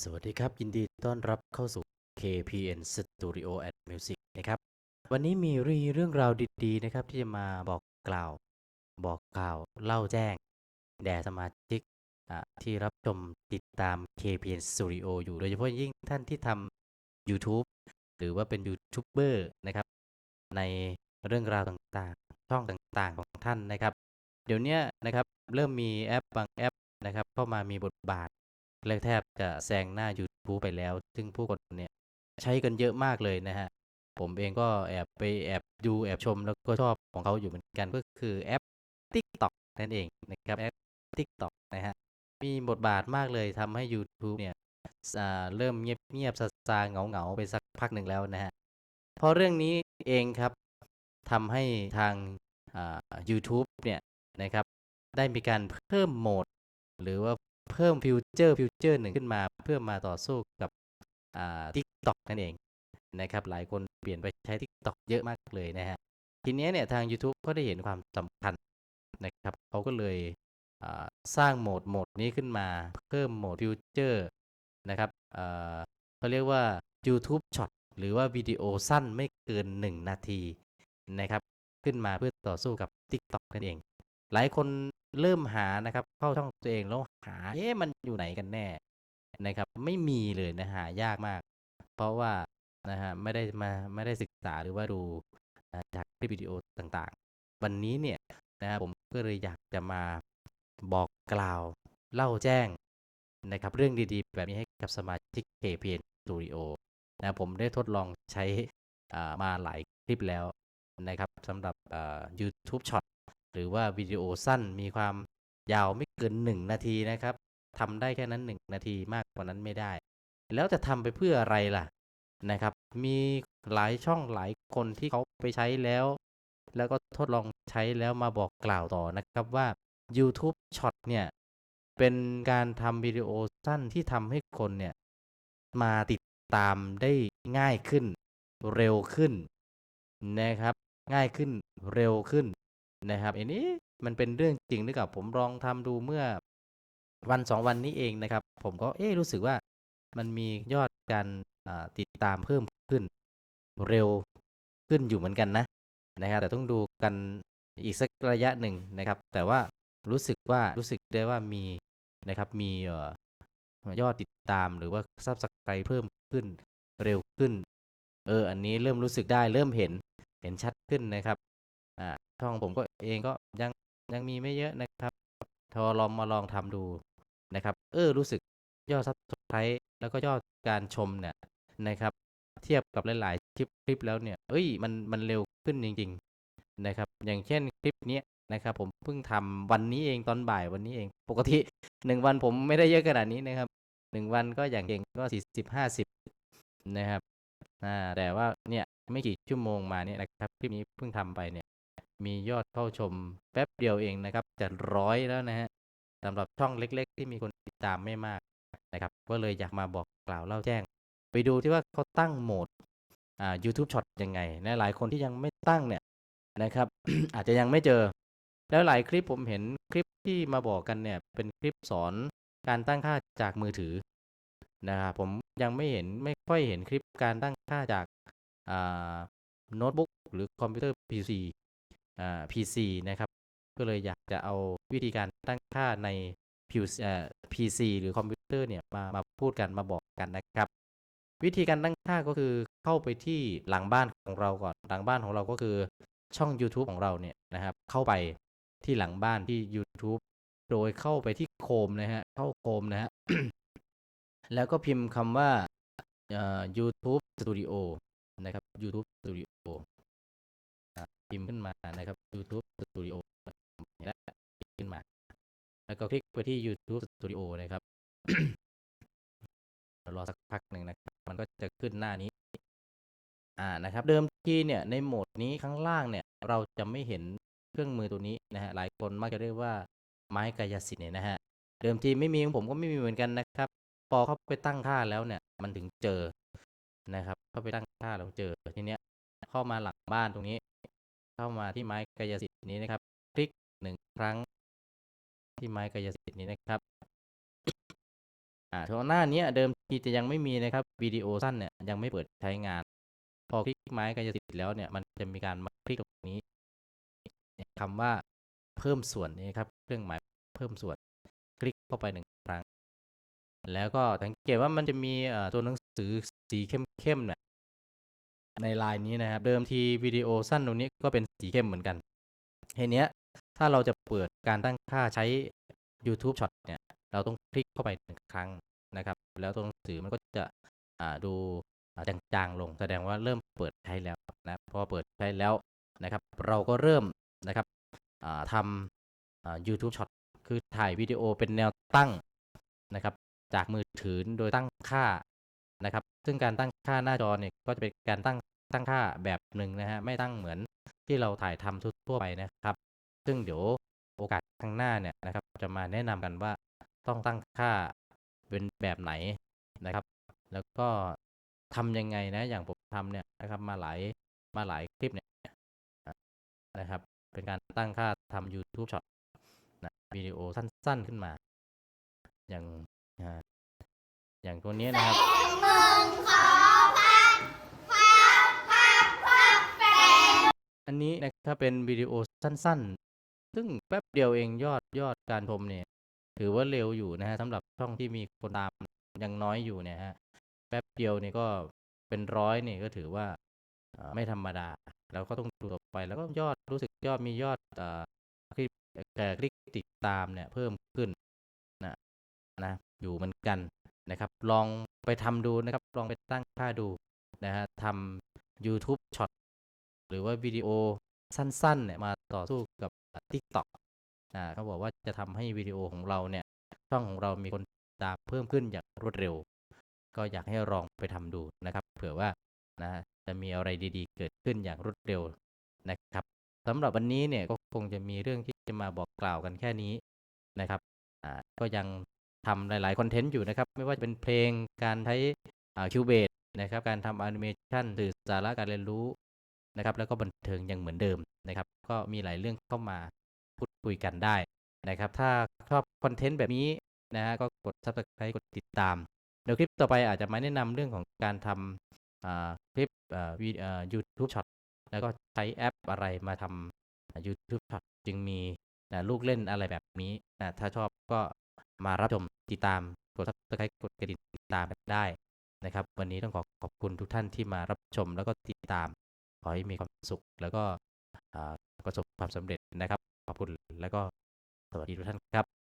สวัสดีครับ ยินดีต้อนรับเข้าสู่ KPN Studio and Music นะครับ วันนี้มีรีเรื่องราวดีๆ นะครับ ที่จะมาบอกกล่าว บอกกล่าวเล่าแจ้ง แด่สมาชิกที่รับชมติดตาม KPN Studio อยู่โดยเฉพาะยิ่งท่านที่ทำ YouTube หรือว่าเป็นยูทูบเบอร์นะครับ ในเรื่องราวต่างๆ ช่องต่างๆของท่านนะครับ เดี๋ยวนี้นะครับ เริ่มมีแอปบางแอปนะครับ เข้ามามีบทบาท และแทบจะแซงหน้า YouTube ไปแล้ว ซึ่งผู้คนเนี่ยใช้กันเยอะมากเลยนะฮะ ผมเองก็แอบไปแอบดูแอบชมแล้วก็ชอบของเขาอยู่เหมือนกันก็คือแอป TikTok นั่นเองนะครับแอป TikTok นะฮะ มีบทบาทมากเลยทำให้ YouTube เนี่ยเริ่มเงียบเงียบซาซาเหงาเงาๆไปสักพักหนึ่งแล้วนะฮะเพราะเรื่องนี้เองครับทำให้ทางา YouTube เนี่ยนะครับได้มีการเพิ่มโหมด หรือว่า เพิ่มฟิวเจอร์ฟิวเจอร์หนึ่งขึ้นมา เพื่อมาต่อสู้กับอ่า TikTok นั่นเองนะครับ หลายคนเปลี่ยนไปใช้ TikTok เยอะมากเลยนะฮะ ทีเนี้ยเนี่ยทาง YouTube ก็ได้เห็นความสำคัญนะครับเขาก็เลยสร้างโหมดโหมดนี้ขึ้นมา เพิ่มโหมดฟิวเจอร์นะครับเขาเรียกว่า YouTube Short หรือว่าวิดีโอสั้นไม่เกิน 1 นาทีนะครับ ขึ้นมาเพื่อต่อสู้กับ TikTok นั่นเอง หลายคน เริ่มหานะครับ เข้าช่องตัวเองแล้วหาเอ๊ะมันอยู่ไหนกันแน่นะครับ ไม่มีเลยนะหายากมาก เพราะว่านะฮะไม่ได้มาไม่ได้ศึกษาหรือว่าดูจากคลิปวิดีโอต่างๆ วันนี้เนี่ยนะครับผมก็เลยอยากจะมาบอกกล่าวเล่าแจ้งนะครับ เรื่องดีๆ แบบนี้ให้กับสมาชิก KPN Studio นะผมได้ทดลองใช้อ่ามาหลายคลิปแล้วนะครับสำหรับอ่า YouTube Shot หรือว่าวิดีโอสั้นมีความยาวไม่เกิน 1 นาทีนะครับทำได้แค่นั้น 1 นาทีมากกว่านั้นไม่ได้ แล้วจะทำไปเพื่ออะไรล่ะนะครับ มีหลายช่องหลายคนที่เขาไปใช้แล้ว แล้วก็ทดลองใช้แล้วมาบอกกล่าวต่อนะครับว่า YouTube Short เนี่ยเป็นการทำวิดีโอสั้นที่ทำให้คนเนี่ยมาติดตามได้ง่ายขึ้นเร็วขึ้นนะครับ ง่ายขึ้นเร็วขึ้น นะครับอันนี้มันเป็นเรื่องจริงหรือเปล่าผมลองทำดูเมื่อวันสองวันนี้เองนะครับ ผมก็เอ๊รู้สึกว่ามันมียอดการติดตามเพิ่มขึ้นเร็วขึ้นอยู่เหมือนกันนะนะครับแต่ต้องดูกันอีกสักระยะหนึ่งนะครับ แต่ว่ารู้สึกว่ารู้สึกได้ว่ามีนะครับมียอดติดตามหรือว่าซับสไครเพิ่มขึ้นเร็วขึ้น เออ อันนี้เริ่มรู้สึกได้เริ่มเห็นเห็นชัดขึ้นนะครับ อ่าช่องผมก็เองก็ยังยังมีไม่เยอะนะครับทอลองมาลองทำดูนะครับ เออรู้สึกยอดซับสไครแล้วก็ยอดการชมเนี่ยนะครับ เทียบกับหลาย ๆ คลิปคลิปแล้วเนี่ย เอ้ยมันมันเร็วขึ้นจริง ๆ นะครับ อย่างเช่นคลิปนี้นะครับผมเพิ่งทำวันนี้เองตอนบ่ายวันนี้เอง ปกติหนึ่งวันผมไม่ได้เยอะขนาดนี้นะครับหนึ่งวันก็อย่างเก่งก็สี่สิบห้าสิบนะครับอ่าแต่ว่าเนี่ยไม่กี่ชั่วโมงมาเนี่ยนะครับคลิปนี้เพิ่งทำไปเนี่ย มียอดเข้าชมแป๊บเดียวเองนะครับ จะร้อยแล้วนะฮะสำหรับช่องเล็ก ๆ ที่มีคนติดตามไม่มากนะครับ ก็เลยอยากมาบอกกล่าวเล่าแจ้ง ไปดูที่ว่าเขาตั้งโหมดอ่า YouTube Short ยังไงนะหลายคนที่ยังไม่ตั้งเนี่ยนะครับ อาจจะยังไม่เจอ แล้วหลายคลิปผมเห็นคลิปที่มาบอกกันเนี่ย เป็นคลิปสอนการตั้งค่าจากมือถือนะครับผมยังไม่เห็นไม่ค่อยเห็นคลิปการตั้งค่าจากอ่าโน้ตบุ๊กหรือคอมพิวเตอร์ PC อ่า PC นะครับ ก็เลยอยากจะเอาวิธีการตั้งค่าใน PC หรือคอมพิวเตอร์เนี่ยมามาพูดกันมาบอกกันนะครับ วิธีการตั้งค่าก็คือเข้าไปที่หลังบ้านของเราก่อนหลังบ้านของเราก็คือช่อง YouTube ของเราเนี่ยนะครับ เข้าไปที่หลังบ้านที่ YouTube โดยเข้าไปที่โคมนะฮะเข้าโคมนะฮะแล้วก็พิมพ์คำว่าเอ่อ YouTube Studio นะครับ YouTube Studio อะ พิมพ์ขึ้นมานะครับ YouTube Studio และขึ้นมา แล้วก็คลิกไปที่ YouTube Studio นะครับรอสักพักหนึ่งนะครับ มันก็จะขึ้นหน้านี้ อ่านะครับ เดิมทีเนี่ยในโหมดนี้ข้างล่างเนี่ย เราจะไม่เห็นเครื่องมือตัวนี้นะฮะหลายคนมักจะเรียกว่าไม้กายสิทธิ์เนี่ยนะฮะเดิมทีไม่มีของผมก็ไม่มีเหมือนกันนะครับ พอเข้าไปตั้งค่าแล้วเนี่ย มันถึงเจอนะครับ เข้าไปตั้งค่าแล้วเจอทีเนี้ย เข้ามาหลังบ้านตรงนี้ เข้ามาที่ไม้กายสิทธิ์นี้นะครับ คลิกหนึ่งครั้ง ที่ไม้กายสิทธิ์นี้นะครับอ่าตรงหน้าเนี้ยเดิมทีจะยังไม่มีนะครับวิดีโอสั้นเนี่ยยังไม่เปิดใช้งาน พอคลิกไม้กายสิทธิ์แล้วเนี่ยมันจะมีการมาคลิกตรงนี้คำว่าเพิ่มส่วนนี้ครับเครื่องหมายเพิ่มส่วน คลิกเข้าไปหนึ่งครั้ง แล้วก็สังเกตว่ามันจะมีตัวหนังสือสีเข้มๆเนี่ย ในลายนี้นะครับ เดิมทีวิดีโอสั้นตรงนี้ก็เป็นสีเข้มเหมือนกันทีเนี้ย ถ้าเราจะเปิดการตั้งค่าใช้ YouTube Short เนี่ย เราต้องคลิกเข้าไปหนึ่งครั้งนะครับ แล้วตัวหนังสือมันก็จะอ่าดูจางๆลง แสดงว่าเริ่มเปิดใช้แล้วนะพอเปิดใช้แล้วนะครับ เราก็เริ่มนะครับทำ YouTube Short คือถ่ายวิดีโอเป็นแนวตั้งนะครับ จากมือถือโดยตั้งค่า นะครับ ซึ่งการตั้งค่าหน้าจอเนี่ยก็จะเป็นการตั้งตั้งค่าแบบหนึ่งนะฮะไม่ตั้งเหมือนที่เราถ่ายทำทั่วไปนะครับ ซึ่งเดี๋ยวโอกาสข้างหน้าเนี่ยนะครับ จะมาแนะนำกันว่าต้องตั้งค่าเป็นแบบไหนนะครับ แล้วก็ทำยังไงนะอย่างผมทำเนี่ยนะครับมาหลายมาหลายคลิปเนี่ยนะครับ เป็นการตั้งค่าทำ YouTube Short นะวิดีโอสั้นๆขึ้นมา อย่าง อ่าอย่างตัวนี้นะครับอันนี้นะครับเป็นวิดีโอสั้นๆ ซึ่งแป๊บเดียวเองยอดยอดการชมเนี่ย ถือว่าเร็วอยู่นะฮะสำหรับช่องที่มีคนตามยังน้อยอยู่เนี่ยฮะแป๊บเดียวเนี่ยก็เป็นร้อยเนี่ยก็ถือว่าเอ่อไม่ธรรมดา แล้วก็ต้องดูต่อไปแล้วก็ยอดรู้สึกยอดมียอดเอ่อคลิปแต่คลิกติดตามเนี่ยเพิ่มขึ้นนะนะอยู่เหมือนกัน นะครับ ลองไปทำดูนะครับ ลองไปตั้งค่าดูนะฮะทำ YouTube Short หรือว่าวิดีโอสั้นๆเนี่ยมาต่อสู้กับ TikTok อ่าเขาบอกว่าจะทำให้วิดีโอของเราเนี่ย ช่องของเรามีคนติดตามเพิ่มขึ้นอย่างรวดเร็ว ก็อยากให้ลองไปทำดูนะครับ เผื่อว่านะจะมีอะไรดีๆ เกิดขึ้นอย่างรวดเร็วนะครับสำหรับวันนี้เนี่ยก็คงจะมีเรื่องที่จะมาบอกกล่าวกันแค่นี้นะครับ อ่า ก็ยัง ทำหลายๆคอนเทนต์อยู่นะครับ ไม่ว่าจะเป็นเพลงการใช้คิวเบดนะครับการทำแอนิเมชันสื่อสาระการเรียนรู้นะครับ แล้วก็บันเทิงยังเหมือนเดิมนะครับ ก็มีหลายเรื่องเข้ามาพูดคุยกันได้นะครับ ถ้าชอบคอนเทนต์แบบนี้นะฮะก็กด subscribe กดติดตามเดี๋ยวคลิปต่อไปอาจจะมาแนะนำเรื่องของการทำอ่าคลิปอ่าวีอ่า YouTube Short แล้วก็ใช้แอปอะไรมาทำ YouTube Short จึงมีนะลูกเล่นอะไรแบบนี้นะถ้าชอบก็ มารับชมติดตามกดซับสไครต์กดกระดิ่งติดตามกันได้นะครับ วันนี้ต้องขอขอบคุณทุกท่านที่มารับชมแล้วก็ติดตาม ขอให้มีความสุขแล้วก็ประสบความสำเร็จนะครับ ขอบคุณแล้วก็สวัสดีทุกท่านครับ